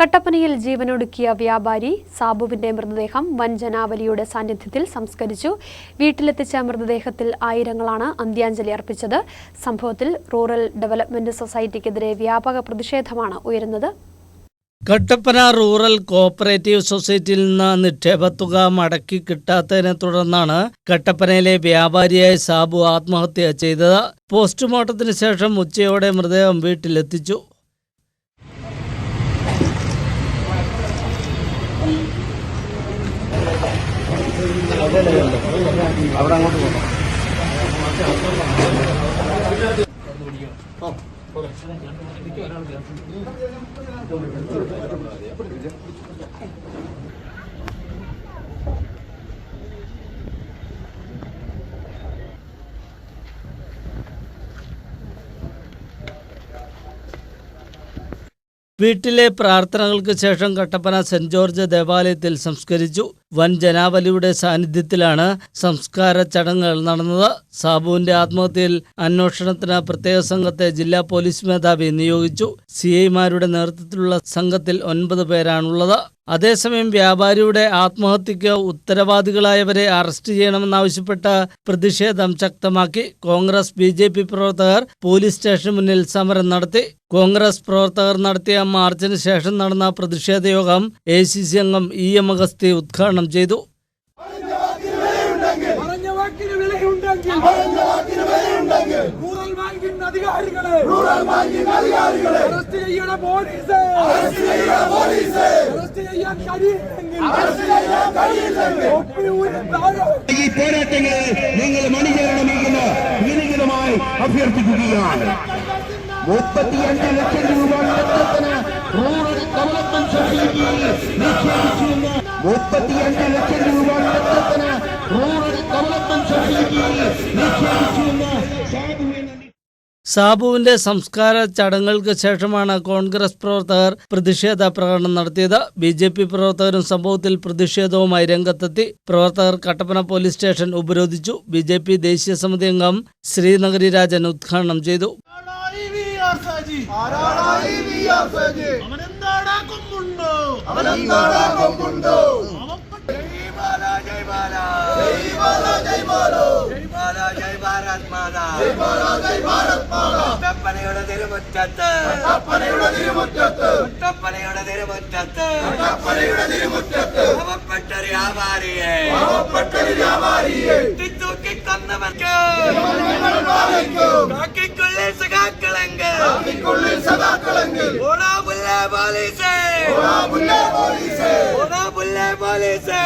കട്ടപ്പനയിൽ ജീവനൊടുക്കിയ വ്യാപാരി സാബുവിന്റെ മൃതദേഹം വൻ ജനാവലിയുടെ സാന്നിധ്യത്തിൽ സംസ്കരിച്ചു. വീട്ടിലെത്തിച്ച മൃതദേഹത്തിൽ ആയിരങ്ങളാണ് അന്ത്യാഞ്ജലി അർപ്പിച്ചത്. സംഭവത്തിൽ റൂറൽ ഡെവലപ്മെന്റ് സൊസൈറ്റിക്കെതിരെ വ്യാപക പ്രതിഷേധമാണ് ഉയരുന്നത്. കട്ടപ്പന റൂറൽ കോഓപ്പറേറ്റീവ് സൊസൈറ്റിയിൽ നിന്ന് നിക്ഷേപ തുക മടക്കി കിട്ടാത്തതിനെ തുടർന്നാണ് കട്ടപ്പനയിലെ വ്യാപാരിയായ സാബു ആത്മഹത്യ ചെയ്തത്. പോസ്റ്റ്മോർട്ടത്തിന് ശേഷം ഉച്ചയോടെ മൃതദേഹം വീട്ടിലെത്തിച്ചു. അവിടെ അങ്ങോട്ട് പോകാം. ഓ വീട്ടിലെ പ്രാർത്ഥനകൾക്ക് ശേഷം കട്ടപ്പന സെന്റ് ജോർജ് ദേവാലയത്തിൽ സംസ്കരിച്ചു. വൻ ജനാവലിയുടെ സാന്നിധ്യത്തിലാണ് സംസ്കാര ചടങ്ങുകൾ നടന്നത്. സാബുവിന്റെ ആത്മഹത്യയിൽ അന്വേഷണത്തിന് പ്രത്യേക സംഘത്തെ ജില്ലാ പോലീസ് മേധാവി നിയോഗിച്ചു. സി ഐമാരുടെ നേതൃത്വത്തിലുള്ള സംഘത്തിൽ ഒൻപത് പേരാണുള്ളത്. അതേസമയം വ്യാപാരിയുടെ ആത്മഹത്യയ്ക്ക് ഉത്തരവാദികളായവരെ അറസ്റ്റ് ചെയ്യണമെന്നാവശ്യപ്പെട്ട പ്രതിഷേധം ശക്തമാക്കി കോൺഗ്രസ് ബി ജെ പി പ്രവർത്തകർ പോലീസ് സ്റ്റേഷന് മുന്നിൽ സമരം നടത്തി. കോൺഗ്രസ് പ്രവർത്തകർ നടത്തിയ മാർച്ചിന് ശേഷം നടന്ന പ്രതിഷേധ യോഗം എ സി സി അംഗം ഇ എം അഗസ്തി ഉദ്ഘാടനം ചെയ്തു. അധികാരികളെ അറസ്റ്റ് ചെയ്യണ പോലീസ്. ചെയ്യാൻ കഴിയില്ലെങ്കിൽ ഈ പോരാട്ടങ്ങളെ നിങ്ങൾ മണിചേരണമെന്ന് വിനീതമായി അഭ്യർത്ഥിക്കുകയാണ്. മുപ്പത്തിയഞ്ച് ലക്ഷം രൂപ നഷ്ടത്തിന് റൂറൽ ഡെവലപ്മെന്റ് സൊസൈറ്റിയിൽ നിക്ഷേപിച്ചുവെന്ന് മുപ്പത്തിയഞ്ച് ലക്ഷം രൂപ നഷ്ടത്തിന് റൂറൽ ഡെവലപ്മെന്റ് സൊസൈറ്റിയിൽ എന്ന സാബുവിന്റെ സംസ്കാര ചടങ്ങുകൾക്ക് ശേഷമാണ് കോൺഗ്രസ് പ്രവർത്തകർ പ്രതിഷേധ പ്രകടനം നടത്തിയത്. ബി ജെ പി പ്രവർത്തകരും സംഭവത്തിൽ പ്രതിഷേധവുമായി രംഗത്തെത്തി. പ്രവർത്തകർ കട്ടപ്പന പോലീസ് സ്റ്റേഷൻ ഉപരോധിച്ചു. ബി ജെ പി ദേശീയ സമിതി അംഗം ശ്രീനഗരി രാജൻ ഉദ്ഘാടനം ചെയ്തു. തിരുമുറ്റത്ത് കട്ടപ്പനയുടെ തിരുമുറ്റത്ത്. കട്ടപ്പനയുടെ തിരുമുറ്റത്ത്. പാവപ്പെട്ടൊരു വ്യാപാരിയെ. പാവപ്പെട്ടൊരു വ്യാപാരിയെ. തൂക്കി കൊന്നവർക്ക് കാക്കിക്കുള്ളിൽ സഖാക്കളെങ്കിൽ. ഓടാ പുല്ലേ പോലീസേ. ഓടാ പുല്ലേ പോലീസേ.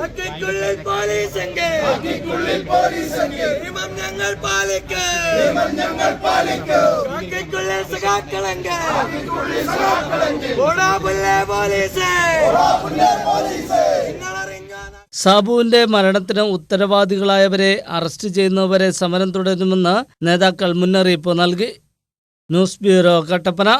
കാക്കിക്കുള്ളിൽ പോലീസെങ്കിൽ. കാക്കിക്കുള്ളിൽ പോലീസ് നിയമം ഞങ്ങൾ പാലിക്കും. നിയമം ഞങ്ങൾ പാലിക്കും. കാക്കിക്കുള്ളിൽ സഖാക്കളെങ്കിൽ. കാക്കിക്കുള്ളിൽ സഖാക്കളെങ്കിൽ. ഓടാ പുല്ലേ പോലീസേ. ഓടാ പുല്ലേ പോലീസേ. നിങ്ങളറിഞ്ഞാണ് സാബുവിന്റെ മരണത്തിന് ഉത്തരവാദികളായവരെ അറസ്റ്റ് ചെയ്യുന്നവരെ സമരം തുടരുമെന്ന് നേതാക്കൾ മുന്നറിയിപ്പ് നൽകി. News bureau Kattappana.